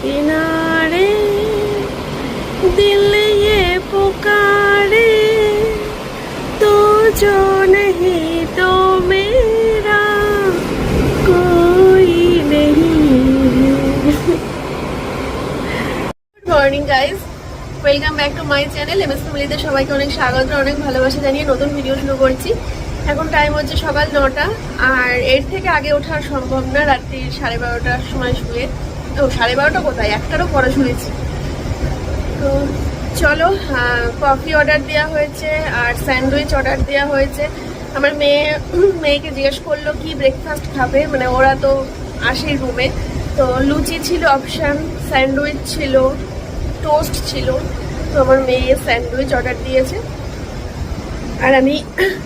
কিনারে দিলে পুকারে তো জো নেই তো মেরা কই নেই। Good morning guys welcome back to my channel M MS ফ্যামিলিতে সবাইকে অনেক স্বাগত, অনেক ভালোবাসা জানিয়ে নতুন ভিডিও শুরু করছি। এখন টাইম হচ্ছে সকাল নটা, আর এর থেকে আগে ওঠা সম্ভব না, রাত্রি সাড়ে বারোটার সময় শুয়ে। ও, সাড়ে বারোটা কোথায়? একটারও পরে শুনেছি। তো চলো কফি অর্ডার দেওয়া হয়েছে আর স্যান্ডউইচ অর্ডার দেওয়া হয়েছে। আমার মেয়ে, মেয়েকে জিজ্ঞেস করল, কি ব্রেকফাস্ট খাবে? মানে ওরা তো আসে রুমে তো লুচি ছিল অপশান স্যান্ডউইচ ছিল টোস্ট ছিল। তো আমার মেয়ে স্যান্ডউইচ অর্ডার দিয়েছে। আর আমি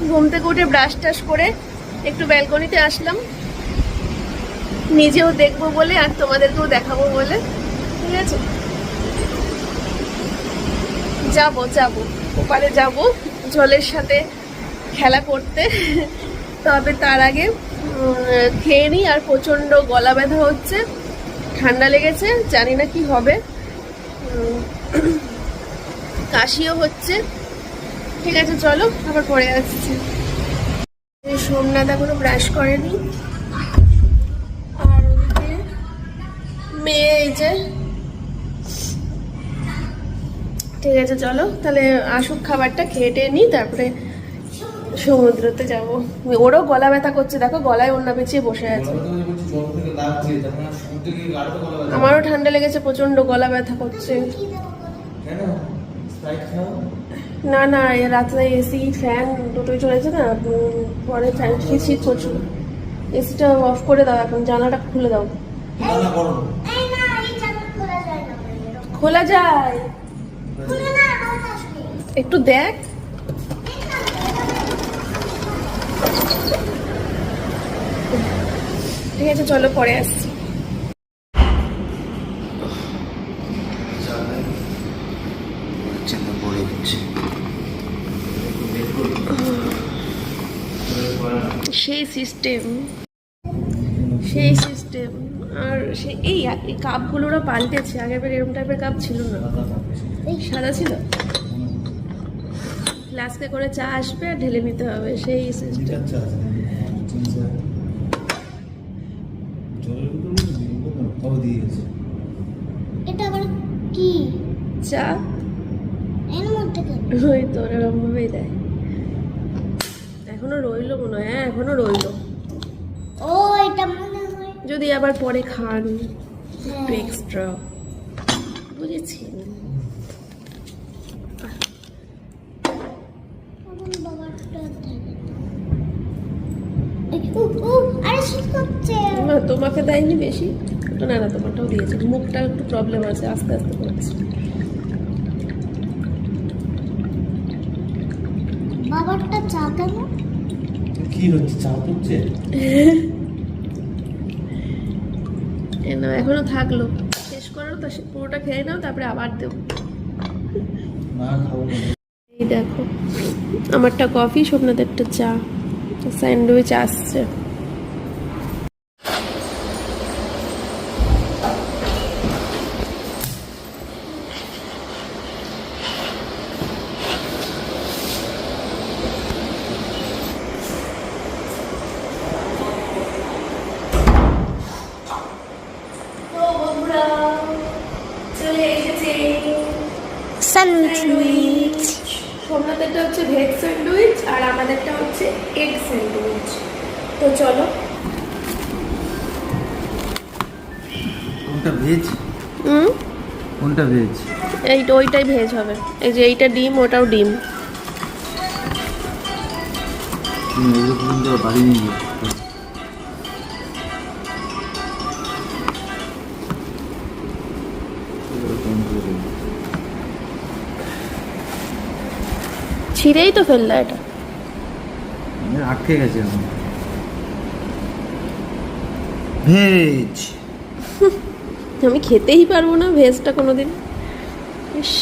ঘুম থেকে উঠে ব্রাশ টাশ করে একটু ব্যালকনিতে আসলাম। নিজেও দেখব বলে আর তোমাদেরকেও দেখাবো বলে, ঠিক আছে? যাব, যাব। ওপারে যাব, জলের সাথে খেলা করতে। তবে তার আগে খেয়ে নিই আর প্রচণ্ড গলা ব্যথা হচ্ছে, ঠান্ডা লেগেছে, জানি না কি হবে। কাশিও হচ্ছে। ঠিক আছে, চলো, আবার পরে আসছি। সোমনাথ এখনও ব্রাশ করেনি। ঠিক আছে চলো। তাহলে আসুক খাবারটা খেয়ে টেয়ে নিই তারপরে সমুদ্রতে যাব। ওরও গলা ব্যথা করছে দেখো গলায় অন্য পেঁচিয়ে বসে আছে। আমারও ঠান্ডা লেগেছে প্রচণ্ড গলা ব্যথা করছে। না না রাত্রে এসি ফ্যান দুটোই চলেছে না পরে ফ্যান শীত শীত করছিল এসিটা অফ করে দাও এখন জানাটা খুলে দাও। খোলা যায়? একটু দেখ। ঠিক আছে চলো পরে আসছি। সেই সিস্টেম সেই সিস্টেম আর সে এই এই কাপগুলো ওরা পাল্টেছে আগের বার এরকম টাইপের কাপ ছিল না। এই সাদা ছিল? ফ্লাস্কে করে চা আসবে আর ঢেলে নিতে হবে সেই সিস্টেম এটা আবার কি? চা? এর মধ্যে ওই তো ওরকম ভাবেই দেয়। এখনও রইল মনে হয় হ্যাঁ এখনও রইল। যদি আবার পরে খান একটু হ্যাঁ। এক্সট্রা বুঝেছি। আমার বাবারটা থাকে। এই, ও, ও, আরে শীত করছে না তোমাকে দেয়নি বেশি। না না তোমারটাও দিয়েছে। মুখটা একটু প্রবলেম আছে আস্তে আস্তে করছে। বাবারটা চা কেন কি হচ্ছে? চাপ হচ্ছে? এখনও থাকল। শেষ করো তো পুরোটা খেয়ে নাও তারপরে আবার দেবো। এই দেখো আমারটা কফি স্বপ্নাদেরটা চা। স্যান্ডউইচ আসছে। এইটা ওইটাই ভেজ হবে। এই যে এইটা ডিম ওটাও ডিম। ছিঁড়েই তো ফেললা এটা। আটকে গেছে ভেজ। আমি খেতেই পারব না ভেজটা কোনোদিন। ইস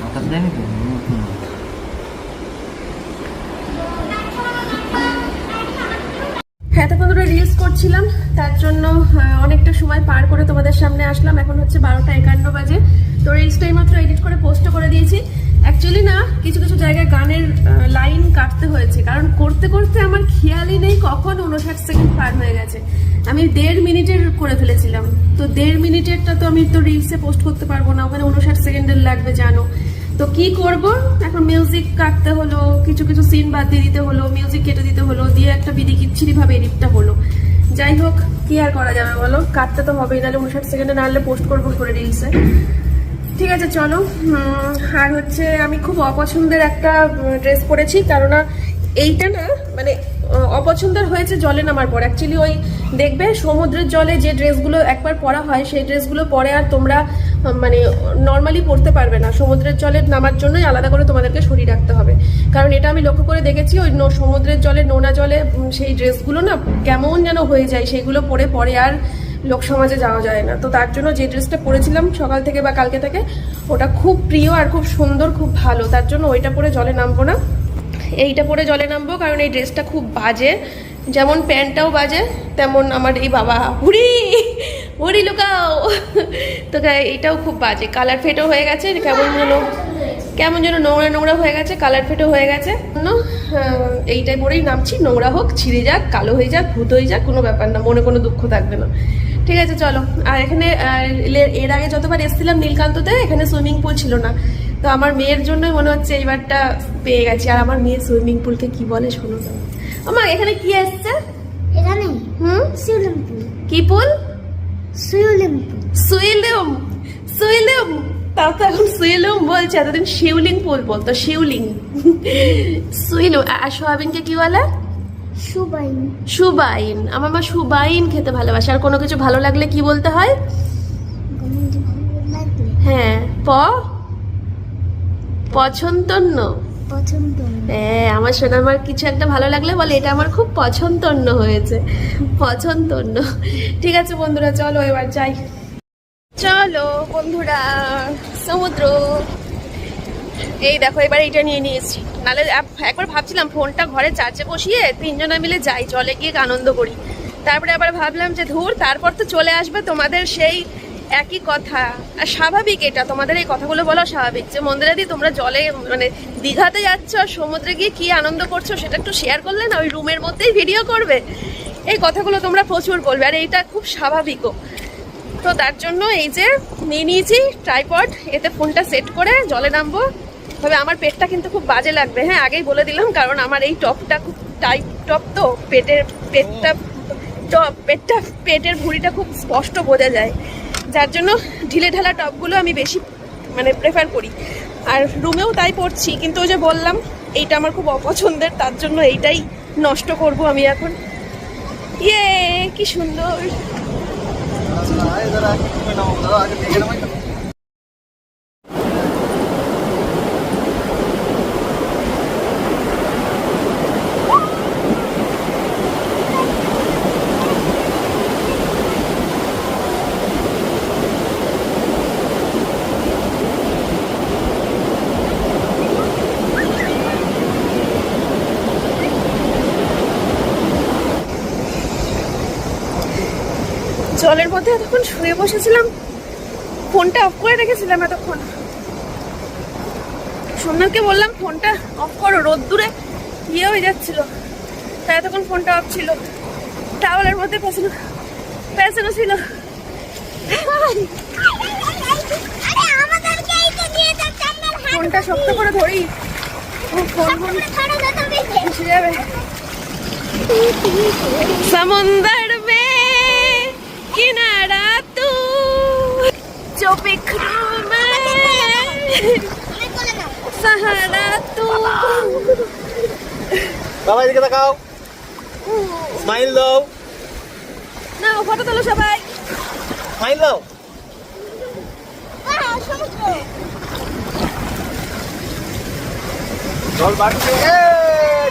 মাথা দেয়নি তো ধরে রিলস করছিলাম। তার জন্য অনেকটা সময় পার করে তোমাদের সামনে আসলাম। এখন হচ্ছে বারোটা একান্ন বাজে। তো রিলসটাই মাত্র এডিট করে পোস্ট করে দিয়েছি। অ্যাকচুয়ালি কিছু কিছু জায়গায় গানের লাইন কাটতে হয়েছে। কারণ করতে করতে আমার খেয়ালই নেই কখন উনষাট সেকেন্ড পার হয়ে গেছে। আমি দেড় মিনিটের করে ফেলেছিলাম। তো দেড় মিনিটেরটা তো আমি তো রিলসে পোস্ট করতে পারব না। ওখানে উনষাট সেকেন্ডের লাগবে জানো। তো কি করব? এখন মিউজিক কাটতে হলো, কিছু কিছু সিন বাদ দিয়ে দিতে হলো মিউজিক কেটে দিতে হলো, দিয়ে একটা বিধি কিচ্ছিরি ভাবে এডিটটা হলো। যাই হোক, কি আর করা যাবে বলো? কাটতে তো হবেই, নাহলে উনষাট সেকেন্ডে নাহলে পোস্ট করব করে রিলসে ঠিক আছে, চলো। আর হচ্ছে আমি খুব অপছন্দের একটা ড্রেস পরেছি, কেননা এইটা না মানে অপছন্দের হয়েছে জলে নামার পর। অ্যাকচুয়ালি ওই দেখবে সমুদ্রের জলে যে ড্রেসগুলো একবার পরা হয়, সেই ড্রেসগুলো পরে আর তোমরা মানে নর্মালি পরতে পারবে না। সমুদ্রের জলে নামার জন্যই আলাদা করে তোমাদেরকে শরীর রাখতে হবে। কারণ এটা আমি লক্ষ্য করে দেখেছি, ওই সমুদ্রের জলে নোনা জলে সেই ড্রেসগুলো না কেমন যেন হয়ে যায় সেগুলো পরে পরে আর লোক সমাজে যাওয়া যায় না। তো তার জন্য যে ড্রেসটা পরেছিলাম সকাল থেকে বা কালকে থেকে, ওটা খুব প্রিয় আর খুব সুন্দর, খুব ভালো। তার জন্য ওইটা পরে জলে নামবো না। এইটা পরে জলে নামবো কারণ এই ড্রেসটা খুব বাজে। যেমন প্যান্টটাও বাজে, তেমন আমার এই বাবা হুড়ি হুড়ি লুকাও। তো এইটাও খুব বাজে। কালার ফেটও হয়ে গেছে কেমন যেন কেমন যেন নোংরা নোংরা হয়ে গেছে কালার ফেটও হয়ে গেছে। এইটাই পরেই নামছি। নোংরা হোক, ছিঁড়ে যাক, কালো হয়ে যাক, ভূত হয়ে যাক, কোনো ব্যাপার না, মনে কোনো দুঃখ থাকবে না। ঠিক আছে চলো। আর এখানে এর- আগে যতবার এসেছিলাম নীলকান্ততে এখানে সুইমিং পুল ছিল না। তো আমার মেয়ের জন্যই মনে হচ্ছে এইবারটা পেয়ে গেছি। আর আমার মেয়ে সুইমিং পুলকে কি বলে শোনো আমার এখানে কি এসছে? এখানে হুম? শিউলিম পুল। কি পুল? পুল। সুইলুম সুইলুম তাও তো এখন সুইলুম বলছে এতদিন শিউলিং পুল বলতো শিউলিং। সুইলু আর সোয়াবিনকে কি বলে? সুবাইন। সুবাইন। আমার মা সুবাইন খেতে ভালোবাসে। আর কোনো কিছু ভালো লাগলে কি বলতে হয়? হ্যাঁ প? পছন্দন্য। পছন্দ হ্যাঁ আমার শোনা আমার কিছু একটা ভালো লাগলে বলে এটা আমার খুব পছন্দন্য হয়েছে। পছন্দন্য। ঠিক আছে বন্ধুরা চলো এবার যাই। চলো বন্ধুরা সমুদ্র। এই দেখো, এবার এইটা নিয়ে নিয়েছি নালে একবার ভাবছিলাম ফোনটা ঘরে চার্জে বসিয়ে তিনজনা মিলে যাই, জলে গিয়ে আনন্দ করি। তারপরে আবার ভাবলাম যে ধুর, তারপর তো চলে আসবে তোমাদের সেই একই কথা। আর স্বাভাবিক এটা, তোমাদের এই কথাগুলো বলা স্বাভাবিক যে মন্দিরাদি তোমরা জলে মানে দীঘাতে যাচ্ছ আর সমুদ্রে গিয়ে কি আনন্দ করছ সেটা একটু শেয়ার করলে না, ওই রুমের মধ্যেই ভিডিও করবে। এই কথাগুলো তোমরা প্রচুর বলবে, আর এইটা খুব স্বাভাবিকও। তো তার জন্য এই যে নিয়ে নিয়েছি ট্রাইপড এতে ফোনটা সেট করে জলে নামবো। তবে আমার পেটটা কিন্তু খুব বাজে লাগবে। হ্যাঁ আগেই বলে দিলাম, কারণ আমার এই টপটা খুব টাইট টপ তো, পেটের পেটটা টপ, পেটটা, পেটের ভুঁড়িটা খুব স্পষ্ট বোঝা যায়। যার জন্য ঢিলে ঢালা টপগুলো আমি বেশি মানে প্রেফার করি। আর রুমেও তাই পড়ছি কিন্তু ওই যে বললাম, এইটা আমার খুব অপছন্দের, তার জন্য এইটাই নষ্ট করব আমি এখন। ইয়ে কি সুন্দর। জলের মধ্যে এতক্ষণ শুয়ে বসেছিলাম ফোনটা অফ করে রেখেছিলাম এতক্ষণ। সন্ধ্যাকে বললাম ফোনটা অফ করো রোদ দূরে ইয়ে হয়ে যাচ্ছিল। তাই এতক্ষণ ফোনটা অফ ছিল। টাওয়ালের মধ্যে পেছানো পেছানো ছিল। ফোনটা শক্ত করে ধরি। Phone phone. যাবে। সমন্দর ¿Quién hará tú? Chopicrume. Sahara tú. বাবা এদিকে তাকাও স্মাইল দাও না ফটো তোলো সবাই স্মাইল দাও জল বাড়ছে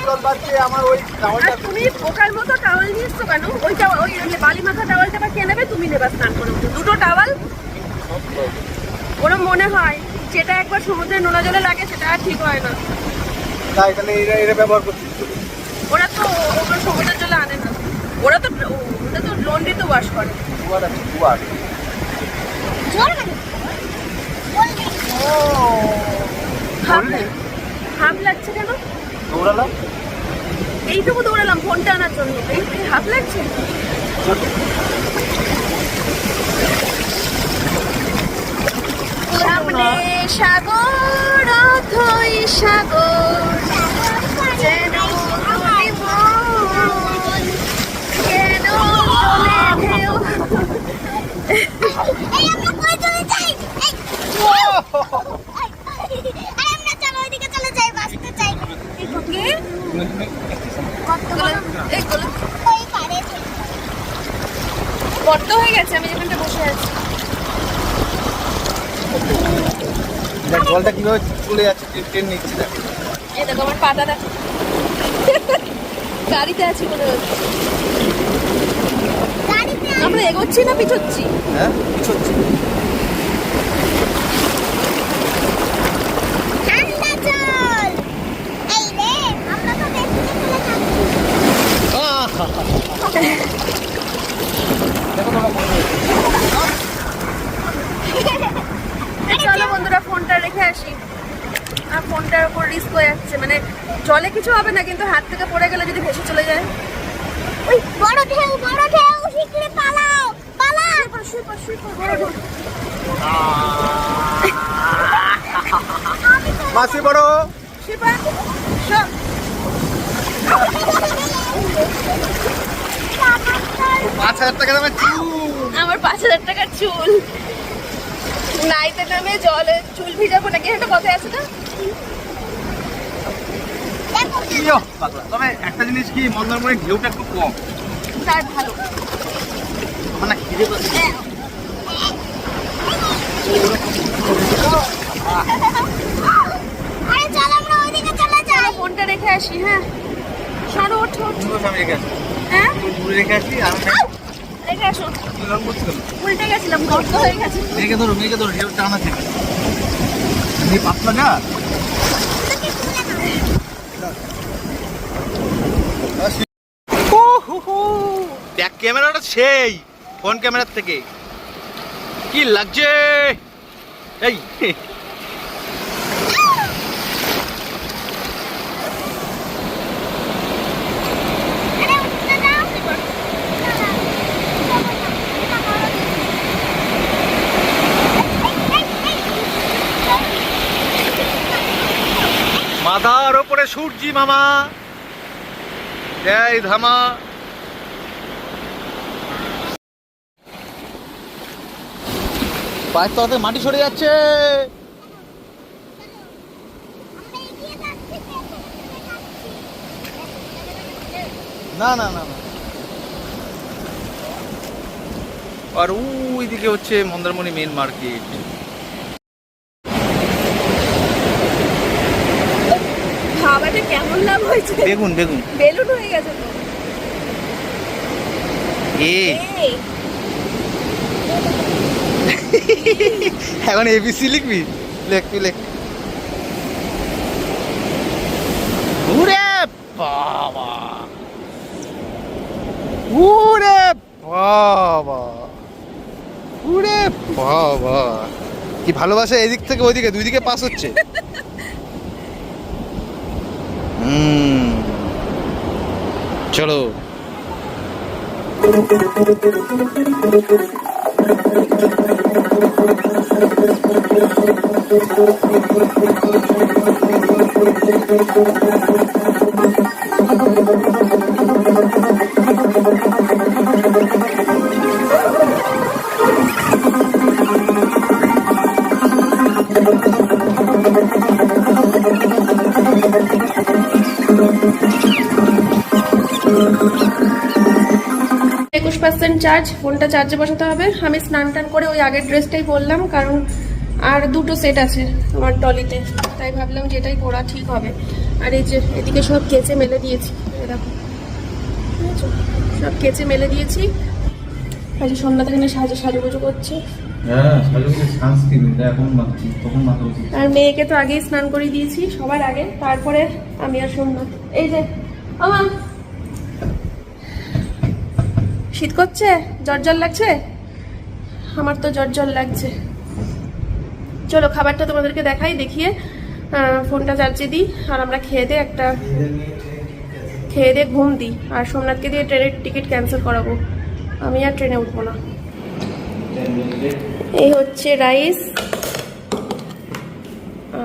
জল বাড়ছে আমার ওই টাওয়ালটা তুমি পোকার মতো টাওয়াল নিয়ে এসছো কেন ওই টাওয়াল ওই বালি মাখা টাওয়ালটা বা কে নেবে তুমি নেবে স্নান করে। দুটো টাওয়াল? ওরম মনে হয়? যেটা একবার সমুদ্রের নোনা জলে লাগে সেটা আর ঠিক হয় না। তাই তাহলে এরা এরা ব্যবহার করছি। ওরা তো ওগুলো সমুদ্রের জলে আনে না। ওরা তো ওটা তো লন্ড্রিতে ওয়াশ করে। মানে হাফ লাগছে কেন? দৌড়ালাম? এইটুকু দৌড়ালাম ফোনটা আনার জন্য। এই এই লাগছে? সামনে সাগর অথই সাগর যেন কেন চলে যাই? চাই বড্ড হয়ে গেছে আমি যেখানটা বসে আছি। দেখ জলটা কীভাবে চলে যাচ্ছে ট্রেন- ট্রেন নিচ্ছে দেখ। এই দেখো আমার পাটা দেখো। গাড়িতে আছি মনে হচ্ছে। আমরা এগোচ্ছি না পিছোচ্ছি? হ্যাঁ কিছু হচ্ছে ঠান্ডা জল এই রে আমরা তো বেশি চলে যাচ্ছি দেখো তোমরা বন্ধ হয়েছে। চলো বন্ধুরা ফোনটা রেখে আসি। আর ফোনটার উপর রিস্ক হয়ে যাচ্ছে। মানে জলে কিছু হবে না কিন্তু হাত থেকে পড়ে গেলে যদি ভেসে চলে যায়। ওই বড় ঢেউ বড় ঢেউ শিগগিরই পালাও পালাও। বড় ঢোক। মাসি বড়। শিবা, সব। পাঁচ হাজার টাকা দামের চুল। আমার পাঁচ হাজার টাকার চুল। নাইতে নামে জলে চুল ভিজাবো নাকি? একটা কথা আছে না তবে একটা জিনিস কি মন্দারমণির ঢেউটা একটু কম। তার ভালো। আমার না খিদে পাচ্ছে। আরে চল আমরা ওইদিকে চলে যাই। ফোনটা রেখে আসি হ্যাঁ। সরো ওঠো ওঠো। আমি রেখে আসি। হ্যাঁ? রেখে আসি আর উল্টে গেছিলাম গর্ত হয়ে গেছে। মেয়েকে ধরো মেয়েকে ধরো ঢেউ টানা থেকে। এমনি পাতলা না? ব্যাক ক্যামেরাটা সেই ফোন ক্যামেরার থেকে। কি লাগছে? এই আরে উঠতে দাও মাথার ওপরে সূর্যি মামা। এই ধামা। পায়ের তলাতে মাটি সরে যাচ্ছে। না না না না। আর ওইদিকে হচ্ছে মন্দারমণি মেন মার্কেট খাবারটা কেমন লাভ হয়েছে? বেগুন বেগুন। বেলুন হয়ে গেছে তো। এ। এখন এবিসি লিখবি? লেখ তুই লেখ। উরে বাবা। উরে বাবা। উরে বাবা। কি ভালোবাসা এদিক থেকে ওইদিকে দুই দিকে পাস হচ্ছে? চলো। একুশ পার্সেন্ট চার্জ ফোনটা চার্জে বসাতে হবে। আমি স্নান টান করে ওই আগের ড্রেসটাই বললাম, কারণ আর দুটো সেট আছে আমার টলিতে তাই ভাবলাম যে এটাই পরা ঠিক হবে। আর এই যে, এদিকে সব কেচে মেলে দিয়েছি। দেখো? সব কেচে মেলে দিয়েছি। আজ সন্ধ্যা থেকে সাজু সাজুগুজু করছে। হ্যাঁ আর মেয়েকে তো আগেই স্নান করিয়ে দিয়েছি সবার আগে। তারপরে আমি আর সোমনাথ এই যে আমার শীত করছে? জ্বর জ্বর লাগছে? আমার তো জ্বর জ্বর লাগছে। চলো খাবারটা তোমাদেরকে দেখাই দেখিয়ে ফোনটা চার্জে দিই আর আমরা খেয়ে দিয়ে একটা খেয়ে দিয়ে ঘুম দিই। আর সোমনাথকে দিয়ে ট্রেনের টিকিট ক্যান্সেল করাবো। আমি আর ট্রেনে উঠবো না। এই হচ্ছে রাইস।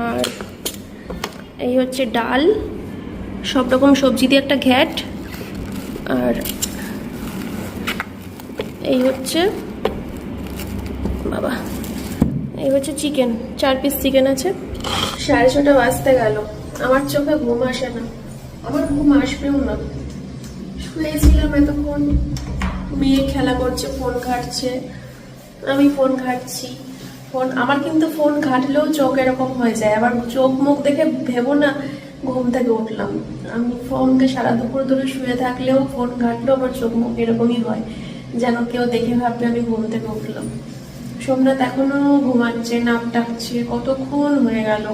আর এই হচ্ছে ডাল। সব রকম সবজি দিয়ে একটা ঘ্যাট। আর এই হচ্ছে বাবা এই হচ্ছে চিকেন। চার পিস চিকেন আছে। সাড়ে ছটা বাজতে গেল। আমার চোখে ঘুম আসে না। আমার ঘুম আসবেও না। শুয়েছিলাম এতক্ষণ। মেয়ে খেলা করছে ফোন ঘাটছে। আমি ফোন ঘাটছি। ফোন আমার কিন্তু ফোন ঘাটলেও চোখ এরকম হয়ে যায়। আবার চোখ মুখ দেখে ভেবো না, ঘুম থেকে উঠলাম। আমি ফোনকে সারা দুপুর ধরে শুয়ে থাকলেও ফোন ঘাটলেও আমার চোখ মুখ এরকমই হয়। যেন কেউ দেখে ভাববে আমি ঘুম থেকে উঠলাম। সোমনাথ এখনও ঘুমাচ্ছে, নাক ডাকছে কতক্ষণ হয়ে গেল?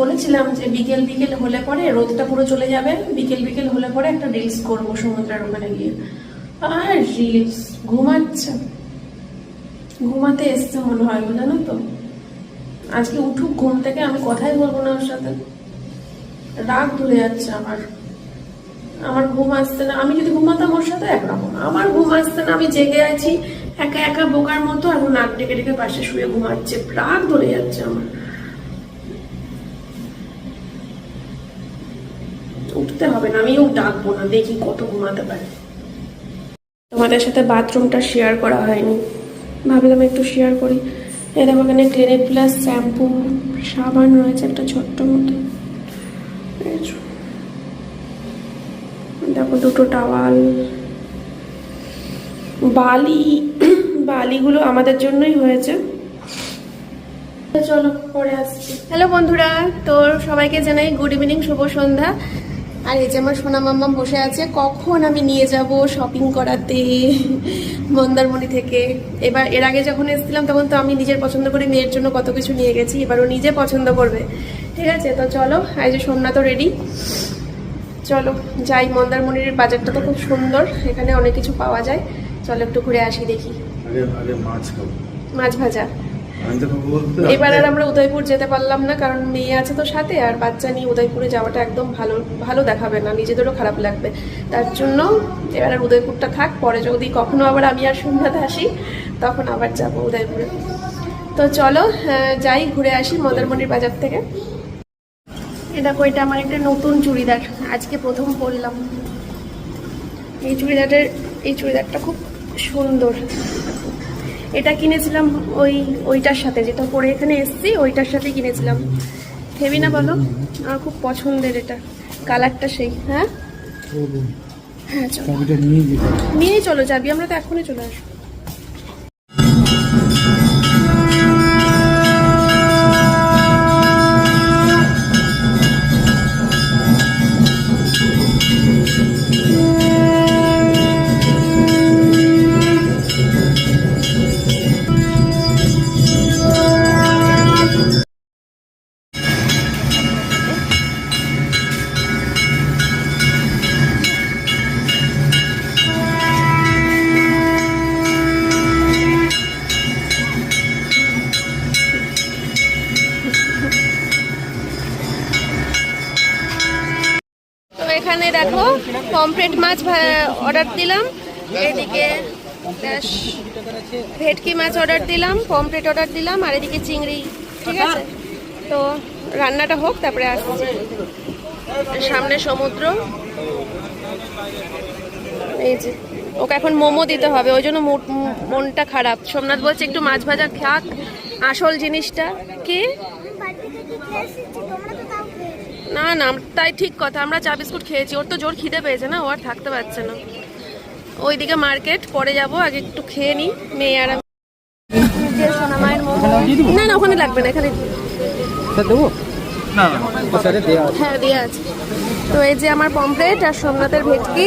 বলেছিলাম যে বিকেল বিকেল হলে পরে রোদটা পুরো চলে যাবে। বিকেল বিকেল হলে পরে একটা রিলস করব সমুদ্রের ওখানে গিয়ে। আর রিলস ঘুমাচ্ছে। ঘুমাতে এসছে মনে হয় গো, জানো তো? আজকে উঠুক ঘুম থেকে আমি কথাই বলব না ওর সাথে। রাগ ধরে যাচ্ছে আমার। আমার ঘুম আসছে না। আমি যদি ঘুমাতাম ওর সাথে একরকম। আমার ঘুম আসছে না আমি জেগে আছি একা একা বোকার মতো এখন নাক ডেকে ডেকে পাশে শুয়ে ঘুমাচ্ছে। রাগ ধরে যাচ্ছে আমার। উঠতে হবে না আমিও ডাকবো না দেখি কত ঘুমাতে পারে। তোমাদের সাথে বাথরুমটা শেয়ার করা হয়নি। ভাবলাম একটু শেয়ার করি। এই দেখো এখানে ক্লিনিক প্লাস শ্যাম্পু সাবান রয়েছে একটা ছোট্ট মতো। দেখো দুটো টাওয়াল বালি, বালিগুলো আমাদের জন্যই হয়েছে। চলো, পরে আসছি। হ্যালো বন্ধুরা, তোর সবাইকে জানাই গুড ইভিনিং শুভ সন্ধ্যা। আর এই যে আমার সোনা মাম্মাম বসে আছে কখন আমি নিয়ে যাব শপিং করাতে? মন্দারমণি থেকে। এবার এর আগে যখন এসেছিলাম তখন তো আমি নিজের পছন্দ করে মেয়ের জন্য কত কিছু নিয়ে গেছি এবার ও নিজে পছন্দ করবে। ঠিক আছে? তো চলো এই যে সোমনাথও রেডি চলো যাই মন্দারমণির বাজারটা তো খুব সুন্দর এখানে অনেক কিছু পাওয়া যায়। চলো একটু ঘুরে আসি দেখি। মাছ ভাজা। তো এবার আর আমরা উদয়পুর যেতে পারলাম না, কারণ মেয়ে আছে তো সাথে, আর বাচ্চা নিয়ে উদয়পুরে যাওয়াটা একদম ভালো ভালো দেখাবে না, নিজেদেরও খারাপ লাগবে। তার জন্য এবার আর উদয়পুরটা থাক, পরে যদি কখনো আবার আমি আর সন্ধ্যাতে আসি, তখন আবার যাব উদয়পুরে। তো চলো যাই, ঘুরে আসি মন্দারমণির বাজার থেকে। এ দেখো, এটা আমার একটা নতুন চুড়িদার, আজকে প্রথম পরলাম। এই চুড়িদারের, এই চুড়িদারটা খুব সুন্দর। এটা কিনেছিলাম ওই ওইটার সাথে যেটা পরে এখানে এসছি ওইটার সাথে কিনেছিলাম। হেভি না বলো? আমার খুব পছন্দের এটা। কালারটা সেই হ্যাঁ? হ্যাঁ চলো। নিয়েই চলো যাবি আমরা তো এখনই চলে আসব। মাছ অর্ডার দিলাম। এদিকে ভেটকি মাছ অর্ডার দিলাম পমফ্রেট অর্ডার দিলাম, আর এদিকে চিংড়ি, ঠিক আছে? তো রান্নাটা হোক, তারপরে আসছি। সামনে সমুদ্র। এই যে, ওকে এখন মোমো দিতে হবে, ওই জন্য মনটা খারাপ। সোমনাথ বলছে একটু মাছ ভাজা খাক, আসল জিনিসটা কি আমি বাড়ি থেকে কি খেয়ে এসেছি তোমরা তো তাও খেয়েছো না না তাই ঠিক কথা। আমরা চা বিস্কুট খেয়েছি। ওর তো জোর খিদে পেয়েছে না ও আর থাকতে পারছে না। ওইদিকে মার্কেট পরে যাব আগে একটু খেয়ে নিই মেয়ে আর না না ওখানে লাগবে না এখানে। দেবো? না না হ্যাঁ দেওয়া আছে। তো এই যে আমার পমপ্লেট আর সোমনাথের ভেটকি।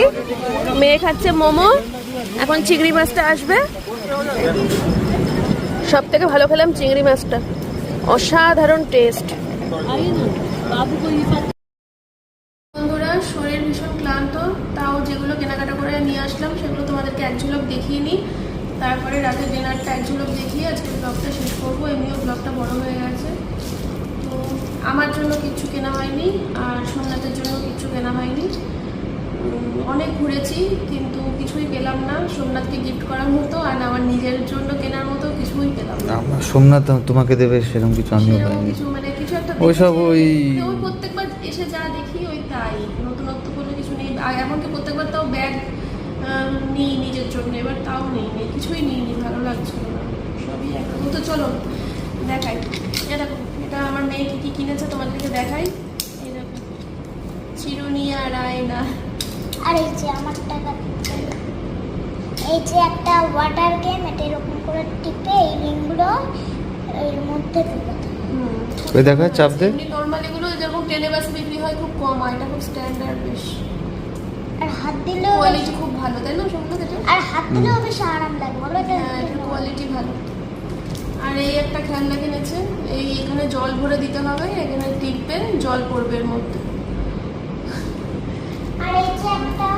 মেয়ে খাচ্ছে মোমো। এখন চিংড়ি মাছটা আসবে। সব থেকে ভালো খেলাম চিংড়ি মাছটা। অসাধারণ টেস্ট বন্ধুরা শরীর ভীষণ ক্লান্ত তাও যেগুলো কেনাকাটা করে নিয়ে আসলাম সেগুলো তোমাদেরকে এক ঝলক দেখিয়ে নিই। তারপরে রাতের ডিনারটা এক ঝলক দেখিয়ে আজকে ব্লগটা শেষ করব এমনিও ব্লগটা বড় হয়ে গেছে। তো আমার জন্য কিচ্ছু কেনা হয়নি আর সোমনাথের জন্য কিচ্ছু কেনা হয়নি। অনেক ঘুরেছি কিন্তু কিছুই পেলাম না। সোমনাথকে গিফট করার মতো আর আমার নিজের জন্য কেনার মতো কিছুই পেলাম না। সোমনাথ তোমাকে দেবে সেরকম কিছু আমিও পাইনি। কিছু মানে কিছু ওইসব ওই- ওই প্রত্যেকবার এসে যা দেখি ওই তাই। নতুনত্ব কোনো কিছু নেই। এমনকি প্রত্যেকবার তাও ব্যাগ নিই নিজের জন্য। এবার তাও নেই নেই। কিছুই নিই নি ভালো লাগছিল না। সবই একরকম তো চলো দেখাই। এটা দেখো এটা আমার মেয়ে কি কি কিনেছে তোমাদেরকে দেখাই। এই দেখো চিরুনি আর আয়না আর এই যে আমার টাকা এই যে একটা ওয়াটার গেম এটা এরকম করে টিপে এই রিংগুলো এর মধ্যে ওই দেখা, চাপ দে। এমনি নর্মাল এগুলো যেরকম ট্রেনে বাসে বিক্রি হয় খুব কম হয়। এটা খুব স্ট্যান্ডার্ড বেশ। আর হাত দিলেও কোয়ালিটি খুব ভালো তাই না এটা আর হাত দিলেও বেশ আরাম লাগে বলো এটা হ্যাঁ কোয়ালিটি ভালো। আর এই একটা খেলনা কিনেছে এই এখানে জল ভরে দিতে হবে এখানে টিপবে জল পড়বে এর মধ্যে। আর এই যে একটা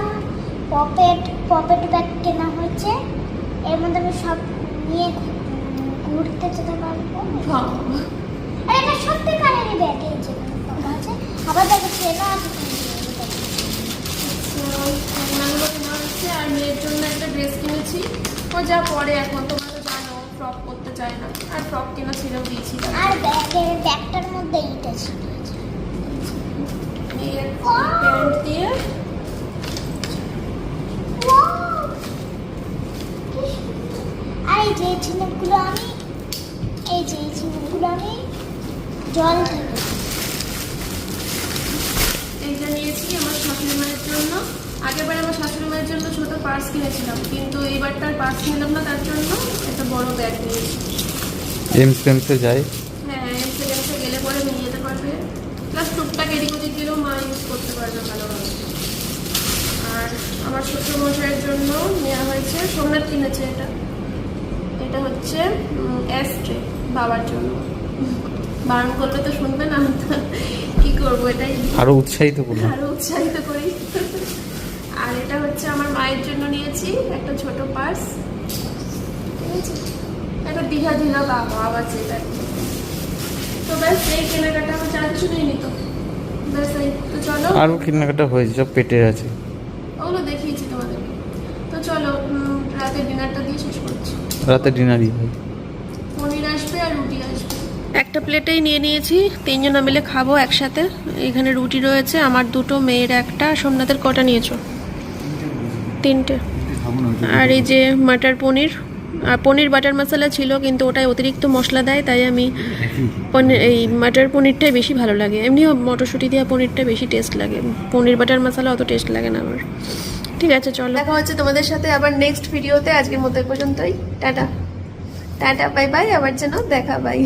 পপেট পপেট ব্যাগ কেনা হয়েছে এর মধ্যে আমি সব নিয়ে ঘুরতে যেতে পারব। হ্যাঁ। আর এটা সত্যি ব্যাগ এই যে আছে। আবার দেখো চেনও আছে তো খেলনাগুলো কেনা হচ্ছে আর মেয়ের জন্য একটা ড্রেস কিনেছি। ও যা পরে এখন তোমরা তো জানো ফ্রক করতে চায় না। আর ফ্রক কেনা দিয়েছি আর ব্যাগের ব্যাগটার মধ্যে এইটা ছিল। প্যান্ট দিয়ে। আর এই যে ঝিনুকগুলো আমি এই যে ঝিনুকগুলো আমি জল থেকে এইটা নিয়েছি আমার শাশুড়ি মায়ের জন্য। আগেরবার আমার শাশুড়ি মায়ের জন্য ছোট পার্স কিনেছিলাম কিন্তু এইবারটার পার্স নিলাম না তার জন্য একটা বড় ব্যাগ নিয়েছি। এমস ফেমসে যাই। হ্যাঁ এমসে গেমসে গেলে পরে নিয়ে যেতে পারবে। প্লাস টুকটাক এদিক ওদিক দিলেও মা ইউজ করতে পারবে ভালোভাবে। আর আমার শ্বশুর মশাইয়ের জন্য নেওয়া হয়েছে সোমনাথ কিনেছে এটা। এটা হচ্ছে অ্যাস্ট্রে বাবার জন্য। বারণ করলে তো শুনবে না কি করব এটাই আরও উৎসাহিত করলাম। আরও উৎসাহিত করি। আর এটা হচ্ছে আমার মায়ের জন্য নিয়েছি একটা ছোট পার্স। একটা দীঘা দীঘা বাবা আবার যেটা তো ব্যাস এই কেনাকাটা আমার যা কিছু নিয়ে নিত। ব্যাস এই তো চলো। আরও কেনাকাটা হয়েছে সব পেটে আছে। ওগুলো দেখিয়েছি তোমাদেরকে তো চলো রাতে ডিনারটা দিয়ে শেষ করছি। রাতে ডিনারই হয় পনির আসবে আর রুটি আসবে একটা প্লেটেই নিয়ে নিয়েছি, তিনজনা মিলে খাব একসাথে। এখানে রুটি রয়েছে, আমার দুটো, মেয়ের একটা, সোমনাথের কটা নিয়েছো? তিনটে। আর এই যে মাটার পনির, আর পনির বাটার মশলা ছিল, কিন্তু ওটাই অতিরিক্ত মশলা দেয়, তাই আমি এই মাটার পনিরটাই বেশি ভালো লাগে। এমনিও মটরশুঁটি দেওয়া পনিরটা বেশি টেস্ট লাগে। পনির বাটার মশলা অত টেস্ট লাগে না আমার। ঠিক আছে, চলো। দেখা হচ্ছে তোমাদের সাথে আবার নেক্সট ভিডিওতে আজকের মতো পর্যন্তই। টাটা। টাটা বাই বাই আবার যেন দেখা বাই